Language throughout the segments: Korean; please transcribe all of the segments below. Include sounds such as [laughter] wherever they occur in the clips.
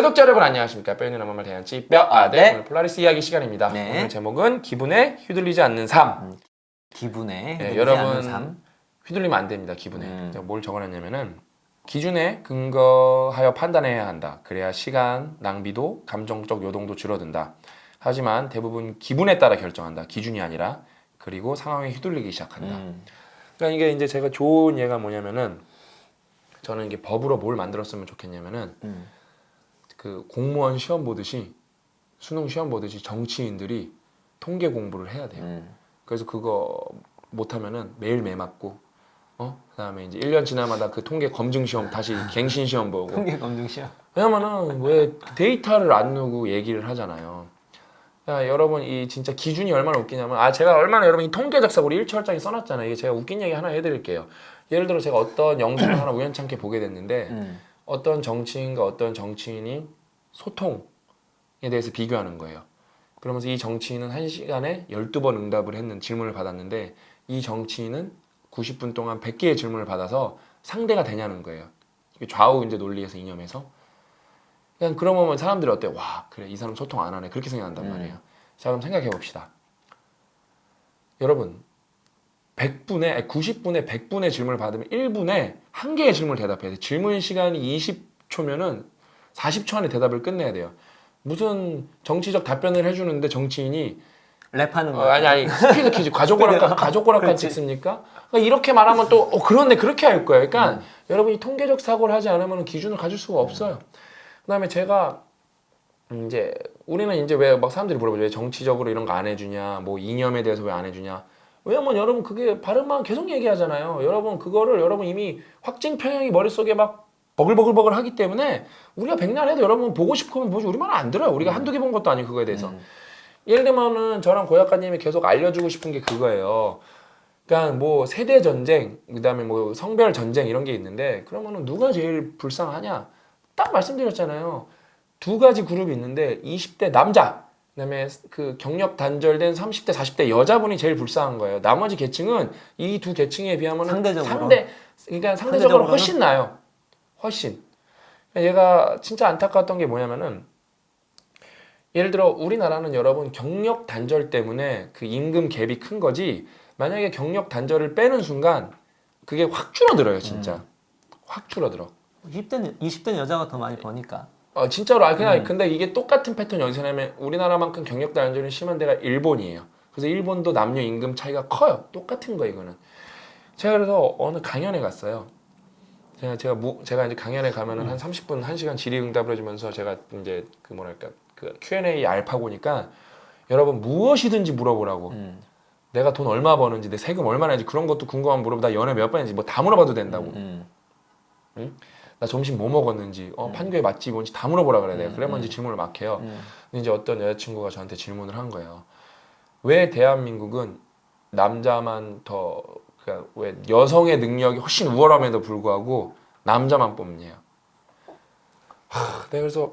뼈독자 여러분 안녕하십니까 뼈있는 한번말 대한치 뼈아대 네. 오늘 폴라리스 이야기 시간입니다 네. 오늘 제목은 기분에 휘둘리지 않는 삶 기분에 네, 여러분 삶. 휘둘리면 안 됩니다 기분에 음. 뭘 적어놨냐면은 기준에 근거하여 판단해야 한다 그래야 시간 낭비도 감정적 요동도 줄어든다 하지만 대부분 기분에 따라 결정한다 기준이 아니라 그리고 상황에 휘둘리기 시작한다 음. 그러니까 이게 이제 제가 좋은 예가 뭐냐면은 저는 이게 법으로 뭘 만들었으면 좋겠냐면은 음. 그 공무원 시험 보듯이 수능 시험 보듯이 정치인들이 통계 공부를 해야 돼요. 음. 그래서 그거 못하면은 매일 매 맞고 어 그다음에 이제 1년 지나마다 그 통계 검증 시험 다시 갱신 시험 보고 [laughs] 통계 검증 시험. 왜냐면은 왜 데이터를 안 누고 얘기를 하잖아요. 야, 여러분 이 진짜 기준이 얼마나 웃기냐면 아 제가 얼마나 여러분 이 통계적 사고를 일철장에 써놨잖아요. 이게 제가 웃긴 얘기 하나 해드릴게요. 예를 들어 제가 어떤 영상을 하나 우연찮게 보게 됐는데 음. 어떤 정치인과 어떤 정치인이 소통에 대해서 비교하는 거예요. 그러면서 이 정치인은 한 시간에 12번 응답을 했는 질문을 받았는데 이 정치인은 90분 동안 100개의 질문을 받아서 상대가 되냐는 거예요. 좌우 이제 논리에서 이념에서. 그냥 그러면 사람들이 어때? 와, 그래. 이 사람 소통 안 하네. 그렇게 생각한단 음. 말이에요. 자, 그럼 생각해 봅시다. 여러분, 100분에 아니, 90분에 100분의 질문을 받으면 1분에 한 개의 질문을 대답해야 돼. 질문 시간이 20초면은 40초 안에 대답을 끝내야 돼요. 무슨 정치적 답변을 해주는데 정치인이 랩하는 어, 거. 아니 아니 스피드 퀴즈 [laughs] 가족 오락관 가족 오락관 그렇지. 찍습니까? 그러니까 이렇게 말하면 또 어, 그런데 그렇게 할 거예요. 그러니까 음. 여러분이 통계적 사고를 하지 않으면 기준을 가질 수가 없어요. 그다음에 제가 이제 우리는 이제 왜 막 사람들이 물어보죠. 왜 정치적으로 이런 거 안 해주냐? 뭐 이념에 대해서 왜 안 해주냐? 왜냐면 여러분 그게 바른마음 계속 얘기하잖아요. 여러분 그거를 여러분 이미 확증 편향이 머릿속에 막 버글버글버글 하기 때문에 우리가 백날 해도 여러분 보고 싶으면 보지 우리 말 안 들어요. 우리가 한두 개 본 것도 아니고 그거에 대해서. 음. 예를 들면은 저랑 고 작가님이 계속 알려주고 싶은 게 그거예요. 그러니까 뭐 세대 전쟁, 그다음에 뭐 성별 전쟁 이런 게 있는데 그러면은 누가 제일 불쌍하냐? 딱 말씀드렸잖아요. 두 가지 그룹이 있는데 20대 남자, 그다음에 그 경력 단절된 30대, 40대 여자분이 제일 불쌍한 거예요. 나머지 계층은 이 두 계층에 비하면 상대적으로? 상대, 그러니까 상대적으로? 훨씬 나요. 훨씬. 얘가 진짜 안타까웠던 게 뭐냐면은 예를 들어 우리나라는 여러분 경력 단절 때문에 그 임금 갭이 큰 거지 만약에 경력 단절을 빼는 순간 그게 확 줄어들어요 진짜 확 줄어들어 20대는 20대는 여자가 더 많이 버니까. 어 진짜로. 아 그냥 음. 근데 이게 똑같은 패턴이 어디서 냐면 우리나라만큼 경력 단절이 심한 데가 일본이에요. 그래서 일본도 남녀 임금 차이가 커요. 똑같은 거 이거는. 제가 그래서 어느 강연에 갔어요. 제가 제가 무, 제가 이제 강연에 가면은 한 30분 1시간 질의응답을 해주면서 제가 이제 그 뭐랄까 그 Q&A 알파고니까 여러분 무엇이든지 물어보라고. 음. 내가 돈 얼마 버는지 내 세금 얼마나 했는지 그런 것도 궁금하면 물어보 나 연애 몇번 했는지 뭐 다 물어봐도 된다고. 음. 나 점심 뭐 먹었는지 어, 음. 판교에 맛집 뭔지 다 물어보라 그래 내가 음, 그러면 음. 이제 질문을 막 해요 음. 근데 이제 어떤 여자친구가 저한테 질문을 한 거예요 왜 대한민국은 남자만 더 그러니까 왜 여성의 능력이 훨씬 우월함에도 불구하고 남자만 뽑느냐 하, 내가 그래서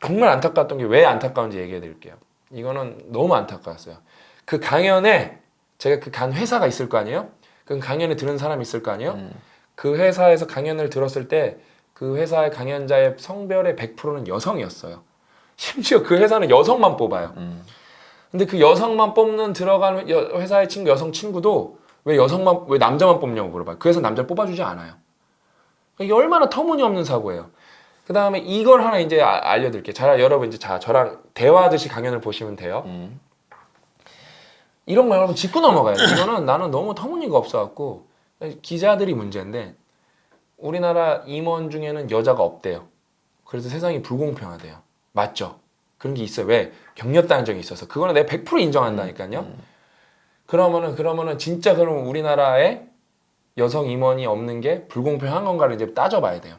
정말 안타까웠던 게 왜 안타까운지 얘기해 드릴게요 이거는 너무 안타까웠어요 그 강연에 제가 그 간 회사가 있을 거 아니에요 그 강연에 들은 사람이 있을 거 아니에요 음. 그 회사에서 강연을 들었을 때 그 회사의 강연자의 성별의 100%는 여성이었어요. 심지어 그 회사는 여성만 뽑아요. 음. 근데 그 여성만 뽑는 들어간 여- 회사의 친구 여성 친구도 왜 여성만 왜 남자만 뽑냐고 물어봐요. 그 회사 남자를 뽑아주지 않아요. 이게 얼마나 터무니없는 사고예요. 그 다음에 이걸 하나 이제 아- 알려드릴게요. 자 여러분 이제 자 저랑 대화하듯이 강연을 보시면 돼요. 음. 이런 거 여러분 짚고 넘어가요. 이거는 나는 너무 터무니가 없어갖고 기자들이 문제인데 우리나라 임원 중에는 여자가 없대요. 그래서 세상이 불공평하대요. 맞죠? 그런 게 있어요. 왜? 경력 단정이 있어서 그거는 내가 100% 인정한다니까요. 음. 그러면은 그러면은 진짜 그럼 우리나라에 여성 임원이 없는 게 불공평한 건가를 이제 따져봐야 돼요.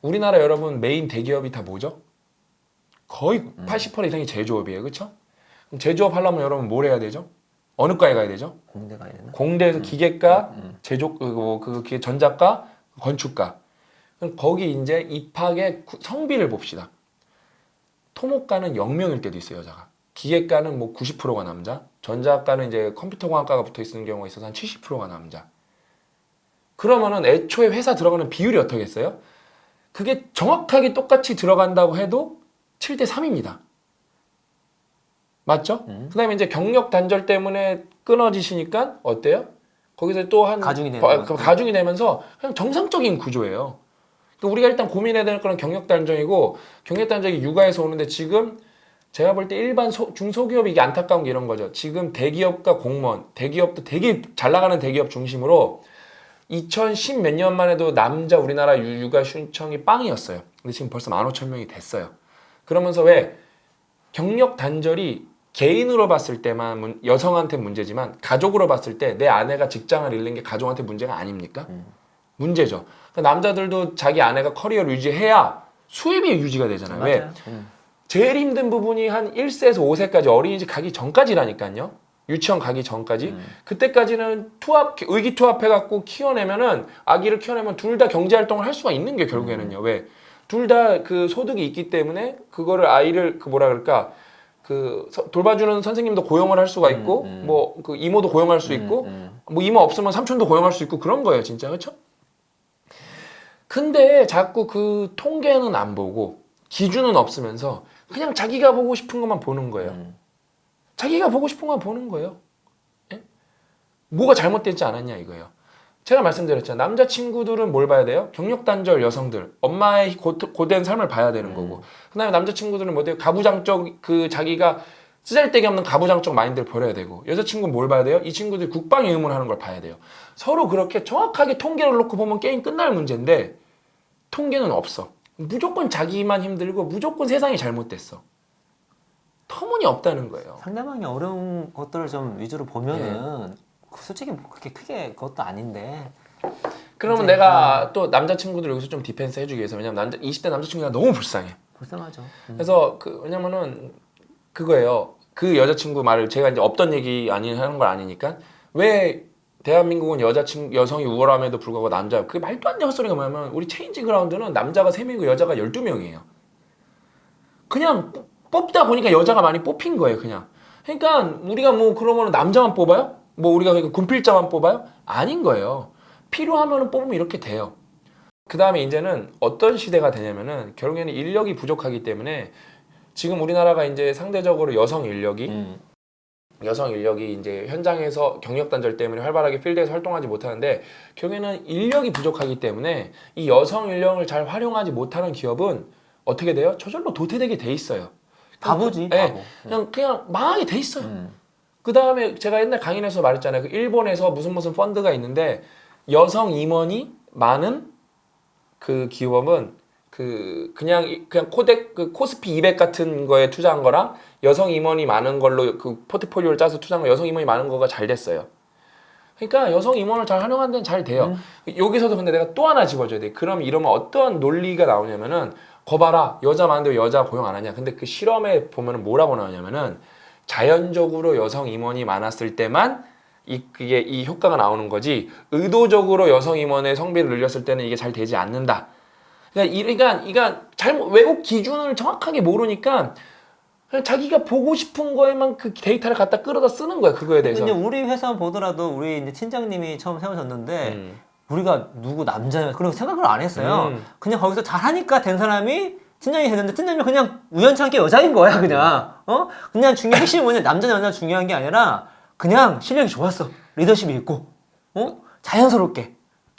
우리나라 여러분 메인 대기업이 다 뭐죠? 거의 80% 이상이 제조업이에요, 그렇죠? 그럼 제조업 하려면 여러분 뭘 해야 되죠? 어느 과에 가야 되죠? 공대 가야 되나? 공대에서 기계과, 음. 제조 그거 그 기계 전자과, 건축과. 그럼 거기 이제 입학의 구- 성비를 봅시다. 토목과는 0명일 때도 있어요, 여자가. 기계과는 뭐 90%가 남자, 전자과는 이제 컴퓨터공학과가 붙어 있는 경우가 있어서 한 70%가 남자. 그러면은 애초에 회사 들어가는 비율이 어떻겠어요? 그게 정확하게 똑같이 들어간다고 해도 7대 3입니다. 맞죠? 음. 그 다음에 이제 경력 단절 때문에 끊어지시니까 어때요? 거기서 또한 가중이 되는. 가중이 되면서 그냥 정상적인 구조예요. 그러니까 우리가 일단 고민해야 되는 거는 경력 단절이고 경력 단절이 육아에서 오는데 지금 제가 볼 때 일반 소- 중소기업이 이게 안타까운 게 이런 거죠. 지금 대기업과 공무원, 대기업도 되게 잘 나가는 대기업 중심으로 2010 몇 년만 해도 남자 우리나라 유- 육아 신청이 빵이었어요. 근데 지금 벌써 15,000명이 됐어요. 그러면서 왜 경력 단절이 개인으로 봤을 때만 문- 여성한테 문제지만 가족으로 봤을 때 내 아내가 직장을 잃는 게 가족한테 문제가 아닙니까? 음. 문제죠. 그러니까 남자들도 자기 아내가 커리어를 유지해야 수입이 유지가 되잖아요. 왜? 맞아요. 음. 제일 힘든 부분이 한 1세에서 5세까지 어린이집 가기 전까지라니까요. 유치원 가기 전까지. 음. 그때까지는 투합, 의기투합해 갖고 키워내면은 아기를 키워내면 둘 다 경제 활동을 할 수가 있는 게 음. 결국에는요. 왜? 둘 다 그 소득이 있기 때문에 그거를 아이를 그 뭐라 그럴까 그 서- 돌봐주는 선생님도 고용을 할 수가 있고 음, 음. 뭐그 이모도 고용할 수 있고 음, 뭐 이모 없으면 삼촌도 고용할 수 있고 그런 거예요, 진짜 그렇죠? 근데 자꾸 그 통계는 안 보고 기준은 없으면서 그냥 자기가 보고 싶은 것만 보는 거예요. 음. 자기가 보고 싶은 것만 보는 거예요. 예? 뭐가 잘못됐지 않았냐 이거예요. 제가 말씀드렸잖아요. 남자친구들은 뭘 봐야 돼요? 경력 단절 여성들, 엄마의 고, 고된 삶을 봐야 되는 거고. 그다음에 남자친구들은 뭐 돼요? 가부장적 그 자기가 쓰잘데기 없는 가부장적 마인드를 버려야 되고 여자친구는 뭘 봐야 돼요? 이 친구들이 국방의 의무를 하는 걸 봐야 돼요. 서로 그렇게 정확하게 통계를 놓고 보면 게임 끝날 문제인데 통계는 없어. 무조건 자기만 힘들고 무조건 세상이 잘못됐어. 터무니없다는 거예요. 상대방이 어려운 것들을 좀 위주로 보면은 네. 솔직히 뭐 그렇게 크게 그것도 아닌데 그러면 이제, 내가 또 남자친구들 여기서 좀 디펜스 해주기 위해서 왜냐면 남자 20대 남자친구가 너무 불쌍해. 불쌍하죠. 음. 그래서 그 왜냐면은 그거예요. 그 여자친구 말을 제가 이제 없던 얘기 아니 하는 걸 아니니까 왜 대한민국은 여자친 여성이 우월함에도 불구하고 남자 그게 말도 안 되는 헛소리가 뭐냐면 우리 체인지 그라운드는 남자가 3명이고 여자가 12명이에요. 그냥 뽑- 뽑다 보니까 여자가 많이 뽑힌 거예요, 그냥. 그러니까 우리가 뭐 그러면 남자만 뽑아요? 뭐 우리가 그러니까 군필자만 뽑아요? 아닌 거예요. 필요하면 뽑으면 이렇게 돼요. 그 다음에 이제는 어떤 시대가 되냐면은 결국에는 인력이 부족하기 때문에 지금 우리나라가 이제 상대적으로 여성 인력이 음. 여성 인력이 이제 현장에서 경력 단절 때문에 활발하게 필드에서 활동하지 못하는데 결국에는 인력이 부족하기 때문에 이 여성 인력을 잘 활용하지 못하는 기업은 어떻게 돼요? 저절로 도태되게 돼 있어요. 바보지. 예, 바보. 그냥 그냥 망하게 돼 있어요. 음. 그 다음에 제가 옛날 강연에서 말했잖아요. 그 일본에서 무슨 무슨 펀드가 있는데 여성 임원이 많은 그 기업은 그 그냥 이- 그냥 코덱 그 코스피 200 같은 거에 투자한 거랑 여성 임원이 많은 걸로 그 포트폴리오를 짜서 투자한 거 여성 임원이 많은 거가 잘 됐어요. 그러니까 여성 임원을 잘 활용하는 데는 잘 돼요. 여기서도 근데 내가 또 하나 집어줘야 돼. 그럼 이러면 어떠한 논리가 나오냐면은 거봐라 여자 많은데 왜 여자 고용 안 하냐. 근데 그 실험에 보면은 뭐라고 나오냐면은 자연적으로 여성 임원이 많았을 때만 이 그게 이 효과가 나오는 거지 의도적으로 여성 임원의 성비를 늘렸을 때는 이게 잘 되지 않는다. 그러니까 이 그러니까 이가 잘못 외국 기준을 정확하게 모르니까 그냥 자기가 보고 싶은 거에만 그 데이터를 갖다 끌어다 쓰는 거야 그거에 대해서. 근데 우리 회사 보더라도 우리 이제 팀장님이 처음 세우셨는데 음. 우리가 누구 남자야 그런 생각을 안 했어요. 음. 그냥 거기서 잘하니까 된 사람이 팀장이 됐는데 팀장님이 그냥 우연찮게 여자인 거야 그냥. 어? 그냥 중요한 핵심이 뭐냐 남자 여자 중요한 게 아니라 그냥 실력이 좋았어. 리더십이 있고. 어? 자연스럽게.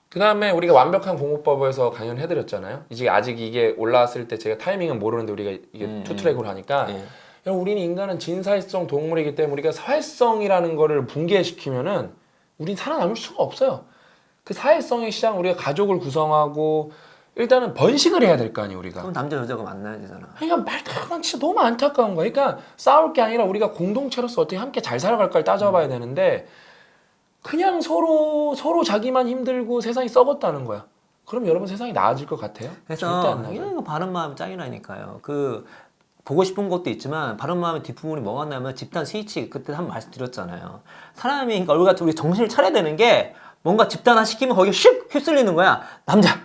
그 다음에 우리가 완벽한 공부법에서 강연을 해드렸잖아요. 이제 아직 이게 올라왔을 때 제가 타이밍은 모르는데 우리가 이게 음, 투 트랙으로 하니까. 예. 여러분, 우리는 인간은 진사회성 동물이기 때문에 우리가 사회성이라는 거를 붕괴시키면은 우린 살아남을 수가 없어요. 그 사회성의 시장 우리가 가족을 구성하고 일단은 번식을 해야 될 거 아니에요 우리가. 그럼 남자 여자가 만나야 되잖아. 그러니까 안 진짜 너무 안타까운 거야. 그러니까 싸울 게 아니라 우리가 공동체로서 어떻게 함께 잘 살아갈까를 따져봐야 되는데 그냥 서로 서로 자기만 힘들고 세상이 썩었다는 거야. 그럼 여러분 세상이 나아질 것 같아요? 절대 그래서 안 나아요. 이거 바른 마음 짱이라니까요. 그 보고 싶은 것도 있지만 바른 마음의 뒷부분이 뭐가 나면 집단 스위치 그때 한 번 말씀드렸잖아요. 사람이 그러니까 우리 같은 우리 정신을 차려야 되는 게 뭔가 집단화 시키면 거기 슉 휩쓸리는 거야. 남자,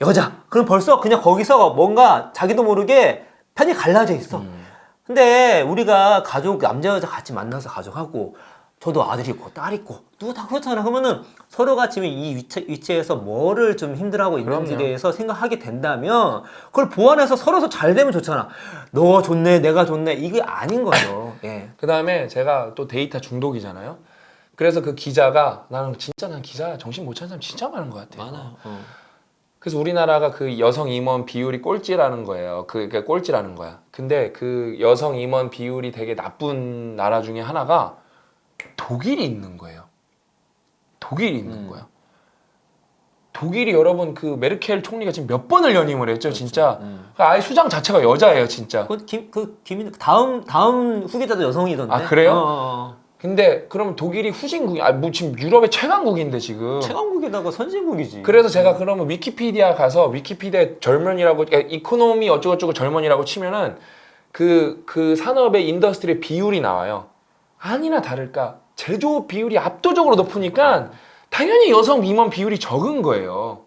여자. 그럼 벌써 그냥 거기서 뭔가 자기도 모르게 편이 갈라져 있어. 음. 근데 우리가 가족 남자 여자 같이 만나서 가족하고 저도 아들 있고 딸 있고 누구 다 그렇잖아. 그러면은 서로가 지금 이 위치, 위치에서 뭐를 좀 힘들어하고 있는지에. 대해서 생각하게 된다면 그걸 보완해서 서로 잘 되면 좋잖아. 너 좋네, 내가 좋네. 이게 아닌 거죠. [laughs] 예. 그 다음에 제가 또 데이터 중독이잖아요. 그래서 그 기자가 나는 진짜 난 기자 정신 못 차는 사람 진짜 많은 것 같아요. 어. 그래서 우리나라가 그 여성 임원 비율이 꼴찌라는 거예요. 그 그러니까 꼴찌라는 거야. 근데 그 여성 임원 비율이 되게 나쁜 나라 중에 하나가 독일이 있는 거예요. 독일이 있는 음. 거야. 독일이 여러분 그 메르켈 총리가 지금 몇 번을 연임을 했죠, 진짜. 음. 그 아예 수장 자체가 여자예요, 진짜. 그 김, 그 김인 다음 다음 후계자도 여성이던데. 아, 그래요? 어, 어, 근데 그럼 독일이 후진국이 아뭐 지금 유럽의 최강국인데 지금. 어. 최강국에다가 선진국이지. 그래서 제가 그러면 위키피디아 가서 위키피디아 젊은이라고 그러니까 이코노미 어쩌고저쩌고 젊은이라고 치면은 그 그 산업의 인더스트리의 비율이 나와요. 아니나 다를까 제조업 비율이 압도적으로 높으니까 당연히 여성 임원 비율이 적은 거예요.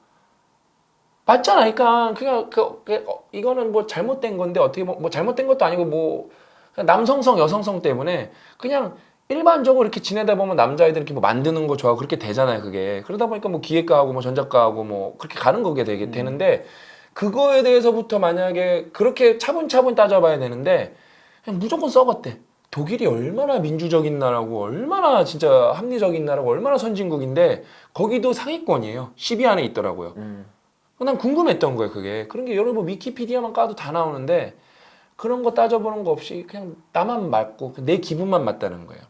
맞잖아, 그러니까 그냥 그, 그 어, 이거는 뭐 잘못된 건데 어떻게 뭐, 뭐 잘못된 것도 아니고 뭐 그냥 남성성 여성성 때문에 그냥 일반적으로 이렇게 지내다 보면 남자애들 이렇게 뭐 만드는 거 좋아하고 그렇게 되잖아요, 그게. 그러다 보니까 뭐 기획가하고 뭐 전작가하고 뭐 그렇게 가는 거게 되게 되는데 그거에 대해서부터 만약에 그렇게 차분차분 따져봐야 되는데 그냥 무조건 썩었대. 독일이 얼마나 민주적인 나라고 얼마나 진짜 합리적인 나라고 얼마나 선진국인데 거기도 상위권이에요. 10위 안에 있더라고요. 음. 난 궁금했던 거예요, 그게. 그런 게 여러분 위키피디아만 까도 다 나오는데 그런 거 따져보는 거 없이 그냥 나만 맞고 내 기분만 맞다는 거예요.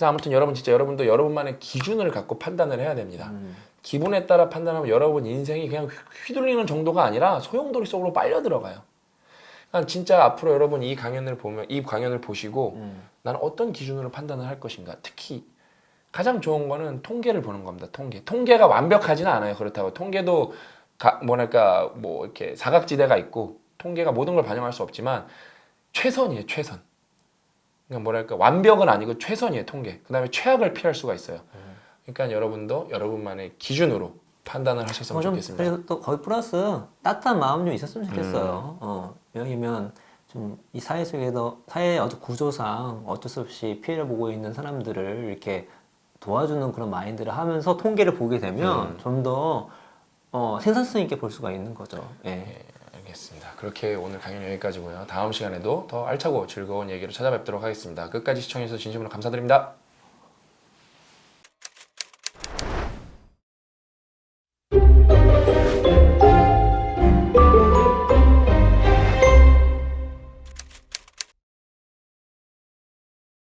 그래서 아무튼 여러분 진짜 여러분도 여러분만의 기준을 갖고 판단을 해야 됩니다. 음. 기분에 따라 판단하면 여러분 인생이 그냥 휘- 휘둘리는 정도가 아니라 소용돌이 속으로 빨려 들어가요. 그러니까 진짜 앞으로 여러분 이 강연을 보면 이 강연을 보시고 음. 나는 어떤 기준으로 판단을 할 것인가. 특히 가장 좋은 거는 통계를 보는 겁니다. 통계. 통계가 완벽하지는 않아요. 그렇다고 통계도 가, 뭐랄까 뭐 이렇게 사각지대가 있고 통계가 모든 걸 반영할 수 없지만 최선이에요. 최선. 그러니까 뭐랄까 완벽은 아니고 최선이에요. 통계. 그다음에 최악을 피할 수가 있어요. 그러니까 여러분도 여러분만의 기준으로 판단을 하셨으면 어, 좀 좋겠습니다. 그래서 또 거기 플러스 따뜻한 마음 좀 있었으면 음. 좋겠어요. 어, 왜냐면 좀 이 사회 속에서 사회 어떤 구조상 어쩔 수 없이 피해를 보고 있는 사람들을 이렇게 도와주는 그런 마인드를 하면서 통계를 보게 되면 음. 좀더 어, 생산성 있게 볼 수가 있는 거죠. 예. 네, 알겠습니다. 그렇게 오늘 강연 여기까지고요. 다음 시간에도 더 알차고 즐거운 얘기로 찾아뵙도록 하겠습니다. 끝까지 시청해주셔서 진심으로 감사드립니다.